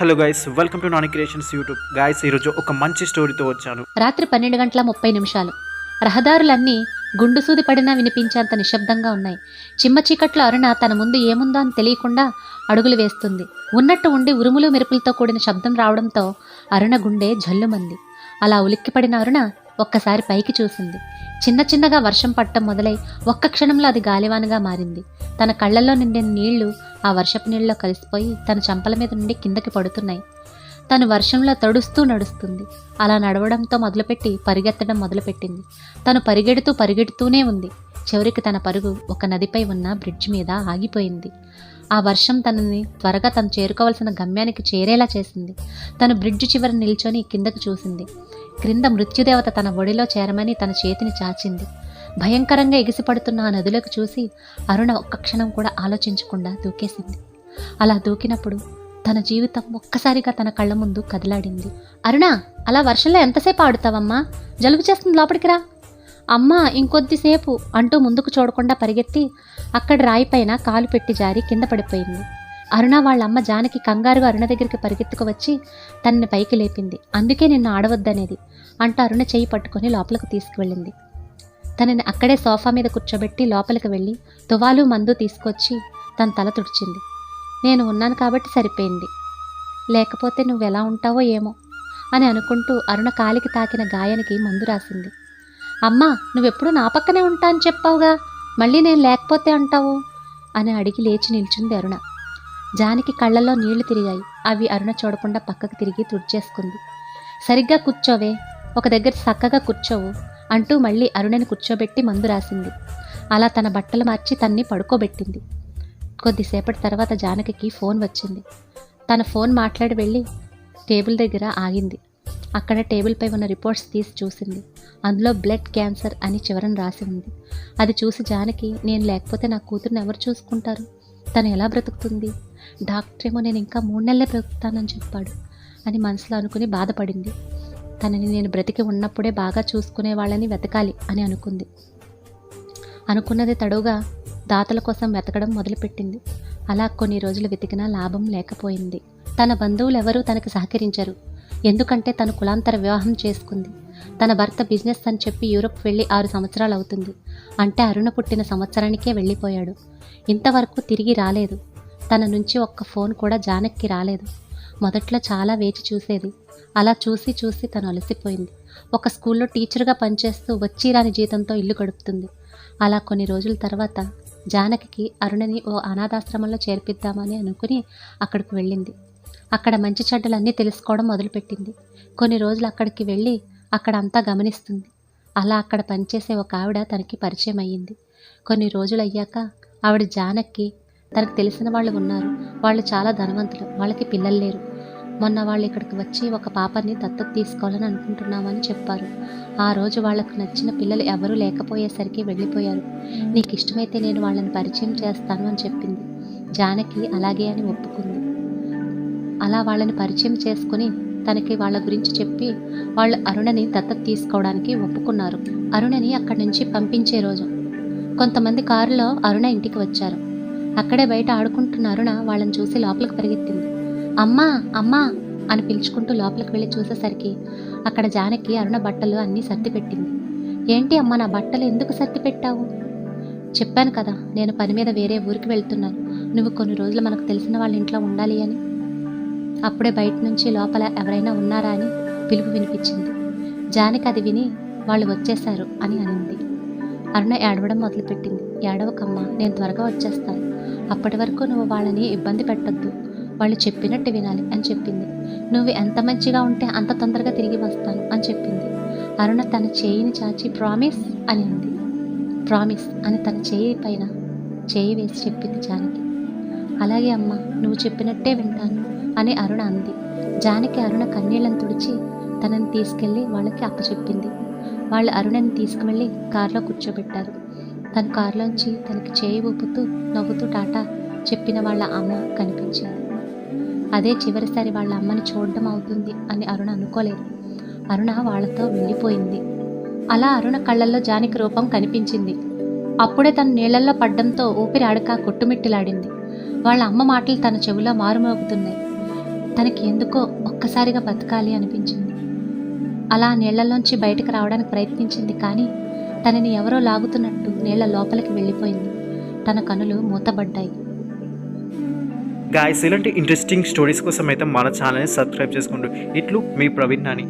Hello guys welcome to Nani creations YouTube guys ఈరోజు ఒక మంచి స్టోరీతో వచ్చాను. రాత్రి పన్నెండు గంటల ముప్పై నిమిషాలు. రహదారులన్నీ గుండుసూది పడినా వినిపించేంత నిశ్శబ్దంగా ఉన్నాయి. చిమ్మ చీకట్లో అరుణ తన ముందు ఏముందో అని తెలియకుండా అడుగులు వేస్తుంది. ఉన్నట్టు ఉండి ఉరుములు మెరుపులతో కూడిన శబ్దం రావడంతో అరుణ గుండె జల్లుమంది. అలా ఉలిక్కిపడిన అరుణ ఒక్కసారి పైకి చూసింది. చిన్న చిన్నగా వర్షం పట్టడం మొదలై ఒక్క క్షణంలో అది గాలివానగా మారింది. తన కళ్ళల్లో నిండిన నీళ్ళు ఆ వర్షపు నీళ్ళలో కలిసిపోయి తన చంపల మీద నుండి కిందకి పడుతున్నాయి. తను వర్షంలో తడుస్తూ నడుస్తుంది. అలా నడవడంతో మొదలుపెట్టి పరిగెత్తడం మొదలుపెట్టింది. తను పరిగెడుతూ పరిగెడుతూనే ఉంది. చివరికి తన పరుగు ఒక నదిపై ఉన్న బ్రిడ్జ్ మీద ఆగిపోయింది. ఆ వర్షం తనని త్వరగా తను చేరుకోవాల్సిన గమ్యానికి చేరేలా చేసింది. తను బ్రిడ్జ్ చివర నిల్చొని కిందకు చూసింది. క్రింద మృత్యుదేవత తన ఒడిలో చేరమని తన చేతిని చాచింది. భయంకరంగా ఎగిసిపడుతున్న ఆ నదులకు చూసి అరుణ ఒక్క క్షణం కూడా ఆలోచించకుండా దూకేసింది. అలా దూకినప్పుడు తన జీవితం ఒక్కసారిగా తన కళ్ళ ముందు కదిలాడింది. అరుణ అలా వర్షంలో ఎంతసేపు ఆడుతావమ్మా? జలుబు చేస్తుంది లోపలికి రా. అమ్మ ఇంకొద్దిసేపు అంటూ ముందుకు చూడకుండా పరిగెత్తి అక్కడ రాయిపైన కాలు పెట్టి జారి కింద పడిపోయింది. అరుణ వాళ్ళ అమ్మ జానకి కంగారుగా అరుణ దగ్గరికి పరిగెత్తుకు వచ్చి తనని పైకి లేపింది. అందుకే నిన్ను ఆడవద్దనేది అంటూ అరుణ చేయి పట్టుకొని లోపలికి తీసుకువెళ్ళింది. తనని అక్కడే సోఫా మీద కూర్చోబెట్టి లోపలికి వెళ్ళి తువాలు మందు తీసుకొచ్చి తన తల తుడిచింది. నేను ఉన్నాను కాబట్టి సరిపోయింది. లేకపోతే నువ్వు ఎలా ఉంటావో ఏమో అని అనుకుంటూ అరుణ కాలికి తాకిన గాయానికి మందు రాసింది. అమ్మా నువ్వెప్పుడు నా పక్కనే ఉంటా అని చెప్పావుగా? మళ్ళీ నేను లేకపోతే అంటావు? అని అడిగి లేచి నిల్చుంది అరుణ. జానికి కళ్ళల్లో నీళ్ళు తిరిగాయి. అవి అరుణ చూడకుండా పక్కకు తిరిగి తుడిచేసుకుంది. సరిగ్గా కూర్చోవే. ఒక దగ్గర చక్కగా కూర్చోవు. అంటూ మళ్ళీ అరుణని కూర్చోబెట్టి మందు రాసింది. అలా తన బట్టలు మార్చి తన్ని పడుకోబెట్టింది. కొద్దిసేపటి తర్వాత జానకి ఫోన్ వచ్చింది. తన ఫోన్ మాట్లాడి వెళ్ళి టేబుల్ దగ్గర ఆగింది. అక్కడ టేబుల్పై ఉన్న రిపోర్ట్స్ తీసి చూసింది. అందులో బ్లడ్ క్యాన్సర్ అని చివరన రాసి ఉంది. అది చూసి జానకి నేను లేకపోతే నా కూతురుని ఎవరు చూసుకుంటారు? తను ఎలా బ్రతుకుతుంది? డాక్టర్ ఏమో నేను ఇంకా మూడు నెలలే బ్రతుకుతానని చెప్పాడు అని మనసులో అనుకుని బాధపడింది. తనని నేను బ్రతికి ఉన్నప్పుడే బాగా చూసుకునే వాళ్ళని వెతకాలి అని అనుకుంది. అనుకున్నది తడుగా దాతల కోసం వెతకడం మొదలుపెట్టింది. అలా కొన్ని రోజులు వెతికినా లాభం లేకపోయింది. తన బంధువులు ఎవరూ తనకు సహకరించరు. ఎందుకంటే తను కులాంతర వివాహం చేసుకుంది. తన భర్త బిజినెస్ అని చెప్పి యూరప్ వెళ్ళి ఆరు సంవత్సరాలు అవుతుంది. అంటే అరుణ పుట్టిన సంవత్సరానికే వెళ్ళిపోయాడు. ఇంతవరకు తిరిగి రాలేదు. తన నుంచి ఒక్క ఫోన్ కూడా జానక్కి రాలేదు. మొదట్లో చాలా వేచి చూసేది. అలా చూసి చూసి తను అలసిపోయింది. ఒక స్కూల్లో టీచర్గా పనిచేస్తూ వచ్చి రాని జీతంతో ఇల్లు గడుపుతుంది. అలా కొన్ని రోజుల తర్వాత జానకి అరుణని ఓ అనాథాశ్రమంలో చేర్పిద్దామని అనుకుని అక్కడికి వెళ్ళింది. అక్కడ మంచి చెడ్డలన్నీ తెలుసుకోవడం మొదలుపెట్టింది. కొన్ని రోజులు అక్కడికి వెళ్ళి అక్కడ అంతా గమనిస్తుంది. అలా అక్కడ పనిచేసే ఒక ఆవిడ తనకి పరిచయం అయ్యింది. కొన్ని రోజులు అయ్యాక ఆవిడ జానక్కి తనకు తెలిసిన వాళ్ళు ఉన్నారు. వాళ్ళు చాలా ధనవంతులు. వాళ్ళకి పిల్లలు లేరు. మొన్న వాళ్ళు ఇక్కడికి వచ్చి ఒక పాపని దత్తత తీసుకోవాలని అనుకుంటున్నామని చెప్పారు. ఆ రోజు వాళ్ళకు నచ్చిన పిల్లలు ఎవరూ లేకపోయేసరికి వెళ్ళిపోయారు. నీకు ఇష్టమైతే నేను వాళ్ళని పరిచయం చేస్తాను అని చెప్పింది. జానకి అలాగే అని ఒప్పుకుంది. అలా వాళ్ళని పరిచయం చేసుకుని తనకి వాళ్ళ గురించి చెప్పి వాళ్ళు అరుణని దత్తత తీసుకోవడానికి ఒప్పుకున్నారు. అరుణని అక్కడి నుంచి పంపించే రోజు కొంతమంది కారులో అరుణ ఇంటికి వచ్చారు. అక్కడే బయట ఆడుకుంటున్న అరుణ వాళ్ళని చూసి లోపలికి పరిగెత్తింది. అమ్మా అమ్మా అని పిలుచుకుంటూ లోపలికి వెళ్ళి చూసేసరికి అక్కడ జానకి అరుణ బట్టలు అన్నీ సర్ది పెట్టింది ఏంటి అమ్మా నా బట్టలు ఎందుకు సర్ది పెట్టావు చెప్పాను కదా నేను పని మీద వేరే ఊరికి వెళ్తున్నాను. నువ్వు కొన్ని రోజులు మనకు తెలిసిన వాళ్ళ ఇంట్లో ఉండాలి అని. అప్పుడే బయట నుంచి లోపల ఎవరైనా ఉన్నారా అని పిలుపు వినిపించింది. జానకి అది విని వాళ్ళు వచ్చేశారు అని అనింది. అరుణ ఏడవడం మొదలుపెట్టింది. ఏడవకమ్మా నేను త్వరగా వచ్చేస్తాను. అప్పటి వరకు నువ్వు వాళ్ళని ఇబ్బంది పెట్టొద్దు. వాళ్ళు చెప్పినట్టు వినాలి అని చెప్పింది. నువ్వు ఎంత మంచిగా ఉంటే అంత తొందరగా తిరిగి వస్తాను అని చెప్పింది. అరుణ తన చేయిని చాచి ప్రామిస్ అని అంది ప్రామిస్ అని తన చేయి పైన చేయి వేసి చెప్పింది జానకి. అలాగే అమ్మా నువ్వు చెప్పినట్టే వింటాను అని అరుణ అంది. జానకి అరుణ కన్నీళ్ళను తుడిచి తనని తీసుకెళ్ళి వాళ్ళకి అప్పచెప్పింది. వాళ్ళు అరుణని తీసుకువెళ్ళి కారులో కూర్చోబెట్టారు. తన కారులోంచి తనకి చేయి ఊపుతూ నవ్వుతూ టాటా చెప్పిన వాళ్ళ అమ్మ కనిపించింది. అదే చివరిసారి వాళ్ళ అమ్మని చూడడం అవుతుంది అని అరుణ అనుకోలేదు. అరుణ వాళ్ళతో వెళ్ళిపోయింది. అలా అరుణ కళ్ళల్లో జానకి రూపం కనిపించింది. అప్పుడే తన నీళ్ళల్లో పడ్డంతో ఊపిరి ఆడక కొట్టుమిట్టిలాడింది. వాళ్ళ అమ్మ మాటలు తన చెవిలో మారుమోగుతున్నాయి. తనకి ఎందుకో ఒక్కసారిగా బతకాలి అనిపించింది. అలా నీళ్ళలోంచి బయటకు రావడానికి ప్రయత్నించింది కానీ తనని ఎవరో లాగుతున్నట్టు నీళ్ళ లోపలికి వెళ్ళిపోయింది. తన కనులు మూతబడ్డాయి. గాయస్ ఇలాంటి ఇంట్రెస్టింగ్ స్టోరీస్ కోసం అయితే మన ఛానల్ని సబ్స్క్రైబ్ చేసుకోండి ఇట్లు మీ ప్రవీణ్ నాని.